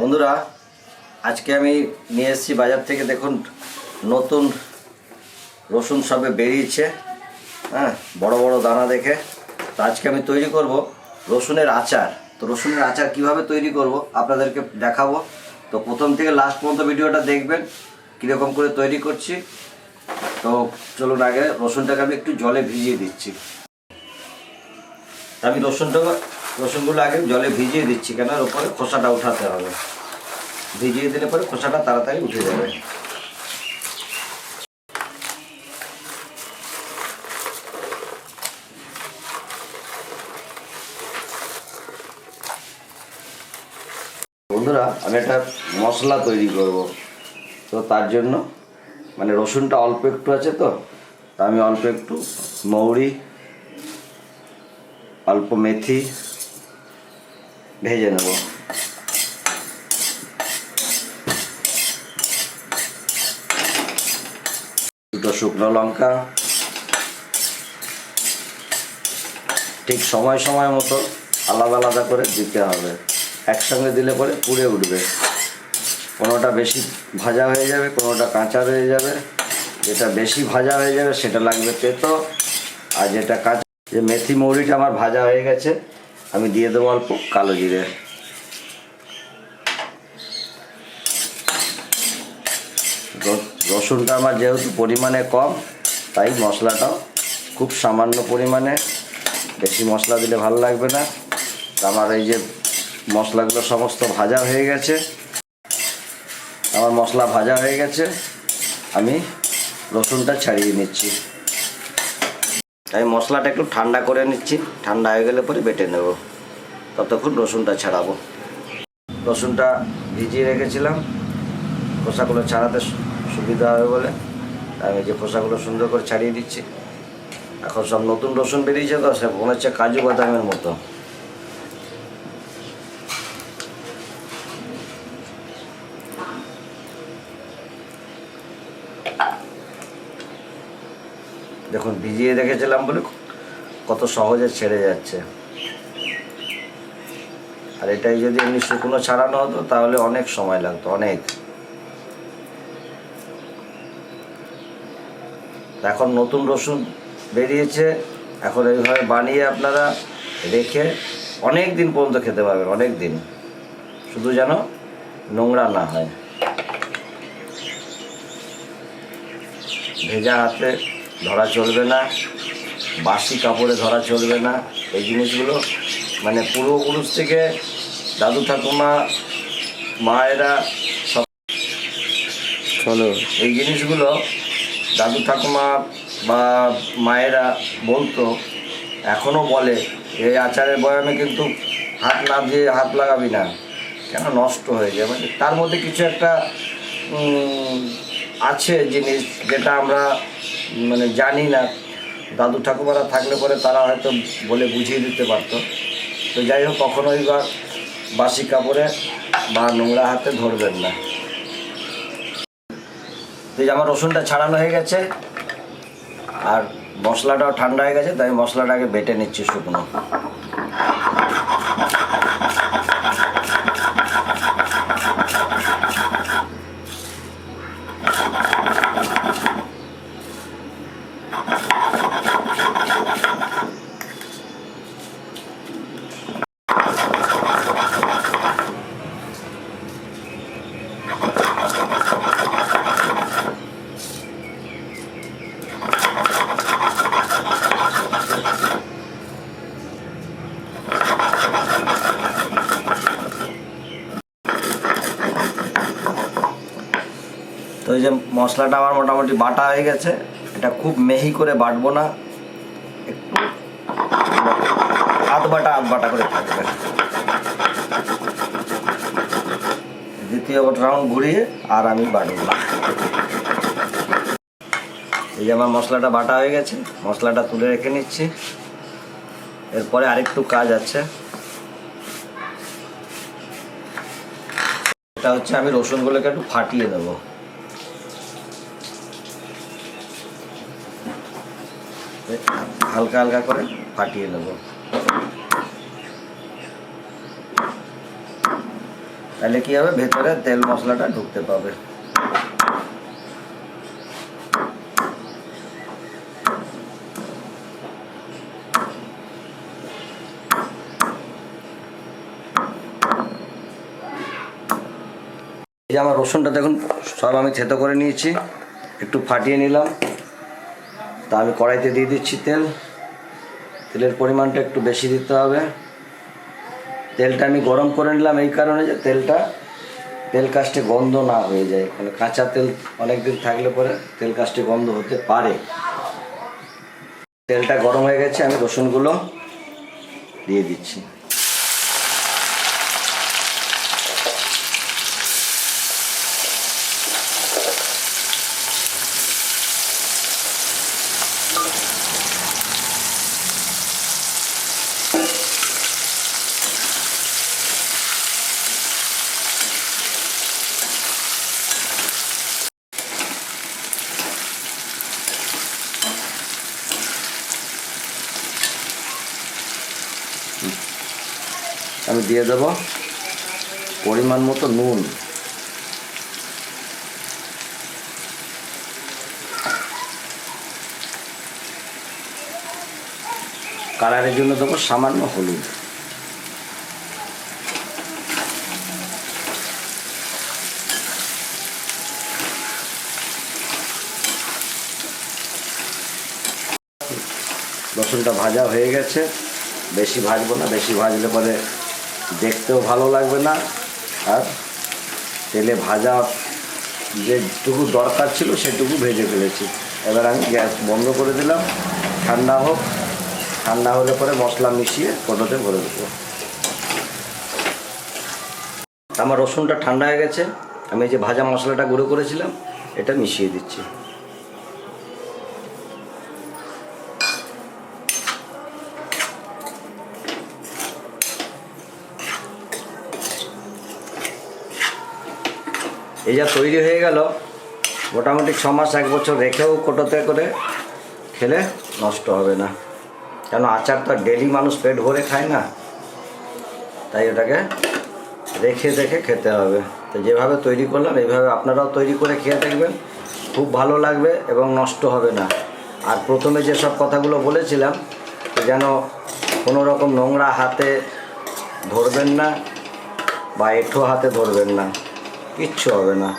বন্ধুরা, আজকে আমি নিয়ে এসেছি বাজার থেকে দেখুন, নতুন রসুন সবে বেরিয়েছে হ্যাঁ বড় বড় দানা দেখে। তো আজকে আমি তৈরি করব রসুনের আচার। তো রসুনের আচার কীভাবে তৈরি করব আপনাদেরকে দেখাবো। তো প্রথম থেকে লাস্ট পর্যন্ত ভিডিওটা দেখবেন, কীরকম করে তৈরি করছি। তো চলুন আগে রসুনটাকে আমি একটু জলে ভিজিয়ে দিচ্ছি। আমি রসুনটা রসুনগুলো আগে জলে ভিজিয়ে দিচ্ছি কেন? এর উপরে খোসাটা উঠাতে হবে। ভিজিয়ে দিলে পরে খোসাটা তাড়াতাড়ি উঠে যাবে। বন্ধুরা, আমি একটা মশলা তৈরি করব। তো তার জন্য মানে রসুনটা অল্প একটু আছে তা আমি অল্প একটু মৌরি, অল্প মেথি ভেজে নেব। দুটো শুকনো লঙ্কা। ঠিক সময় সময় মতো আলাদা আলাদা করে দিতে হবে। একসঙ্গে দিলে পরে পুড়ে উঠবে। কোনোটা বেশি ভাজা হয়ে যাবে, কোনোটা কাঁচা রয়ে যাবে। যেটা বেশি ভাজা হয়ে যাবে সেটা লাগবে তেতো। আর যেটা কাঁচা যে মেথি মৌরিটা আমার ভাজা হয়ে গেছে আমি দিয়ে দেবো অল্প, কালো জিরে। রসুনটা আমার যেহেতু পরিমাণে কম, তাই মশলাটাও খুব সামান্য পরিমাণে। বেশি মশলা দিলে ভালো লাগবে না। আমার এই যে মশলাগুলো সমস্ত ভাজা হয়ে গেছে। আমার মশলা ভাজা হয়ে গেছে। আমি রসুনটা ছাড়িয়ে নিচ্ছি। আমি মশলাটা একটু ঠান্ডা করে নিচ্ছি। ঠান্ডা হয়ে গেলে পরে বেটে নেব। ততক্ষণ রসুনটা ছাড়াবো। রসুনটা ভিজিয়ে রেখেছিলাম। খোসাগুলো ছাড়াতে সুবিধা হবে বলে। আমি যে খোসাগুলো সুন্দর করে ছাড়িয়ে দিচ্ছি। এখন সব নতুন রসুন বেরিয়েছে তো, সে মনে হচ্ছে কাজু বাদামের মতো। দেখুন, ভিজিয়ে রেখেছিলাম বলে কত সহজে ছেড়ে যাচ্ছে। আর এটাই যদি এমনি শুকনো ছাড়ানো হতো, তাহলে অনেক সময় লাগতো, অনেক। এখন নতুন রসুন বেরিয়েছে, এখন এইভাবে বানিয়ে আপনারা রেখে অনেক দিন পর্যন্ত খেতে পারবেন, অনেক দিন। শুধু যেন নোংরা না হয়। ভেজা হাতে ধরা চলবে না বাসি কাপড়ে ধরা চলবে না এই জিনিসগুলো মানে পূর্বপুরুষ থেকে দাদু ঠাকুমা মায়েরা সব চলো। এই জিনিসগুলো দাদু ঠাকুমা বা মায়েরা বলতো এখনও বলে। এই আচারের বয়ামে কিন্তু হাত না দিয়ে হাত লাগাবি না কেন নষ্ট হয়ে যায়? মানে তার মধ্যে কিছু একটা আছে জিনিস যেটা আমরা মানে জানি না। দাদু ঠাকুমারা থাকলে পরে তারা হয়তো বলে বুঝিয়ে দিতে পারতো। তো যাই হোক, কখনোই বা বাসি কাপড়ে বা নোংরা হাতে ধরবেন না। তো আমার রসুনটা ছাড়ানো হয়ে গেছে। আর মশলাটাও ঠান্ডা হয়ে গেছে, তাই মশলাটাকে বেটে নিচ্ছি শুকনো। যে মশলাটা আমার মোটামুটি বাটা হয়ে গেছে, এটা খুব মেহি করে বাটবো না। একটু আধ বাটা আধ বাটা করে থাকবে। দ্বিতীয় রাউন্ড ঘুরিয়ে আর আমি বাটব না। এই যে আমার মশলাটা বাটা হয়ে গেছে, মশলাটা তুলে রেখে নিচ্ছি। এরপরে আরেকটু কাজ আছে। এটা হচ্ছে আমি রসুনগুলোকে একটু ফাটিয়ে দেবো। হালকা হালকা করে ফাটিয়ে নেব। তাহলে কি হবে? ভেতরে তেল মশলাটা ঢুকতে পাবে। আমার রসুনটা দেখুন, সব আমি থেতো করে নিয়েছি। একটু ফাটিয়ে নিলাম। তা আমি কড়াইতে দিয়ে দিচ্ছি তেল। তেলের পরিমাণটা একটু বেশি দিতে হবে। তেলটা আমি গরম করে নিলাম এই কারণে যে তেলটা, তেল কাস্টে গন্ধ না হয়ে যায়। মানে কাঁচা তেল অনেক দিন থাকলে পরে তেল কাস্টে গন্ধ হতে পারে। তেলটা গরম হয়ে গেছে, আমি রসুনগুলো দিয়ে দিচ্ছি। আমি দিয়ে দেব পরিমাণ মতো নুন। কালারের জন্য দেবো সামান্য হলুদ। রসুনটা ভাজা হয়ে গেছে। বেশি ভাজবো না, বেশি ভাজলে পরে দেখতেও ভালো লাগবে না। আর তেলে ভাজা যেটুকু দরকার ছিল, সেটুকু ভেজে ফেলেছি। এবার আমি গ্যাস বন্ধ করে দিলাম। ঠান্ডা হোক। ঠান্ডা হলে পরে মশলা মিশিয়ে কটোতে ভরে দেবো। আমার রসুনটা ঠান্ডা হয়ে গেছে। আমি যে ভাজা মশলাটা গুঁড়ো করেছিলাম, এটা মিশিয়ে দিচ্ছি। এই যা তৈরি হয়ে গেল, মোটামুটি ছ মাস, এক বছর রেখেও কোটোতে করে খেলে নষ্ট হবে না। কেন আচার তো ডেলি মানুষ পেট ভরে খায় না, তাই ওটাকে রেখে দেখে খেতে হবে। তো যেভাবে তৈরি করলাম, এইভাবে আপনারাও তৈরি করে খেয়ে দেখবেন, খুব ভালো লাগবে এবং নষ্ট হবে না। আর প্রথমে যেসব কথাগুলো বলেছিলাম যেন কোনো রকম নোংরা হাতে ধরবেন না বা এঁঠো হাতে ধরবেন না। কিচ্ছু হবে না।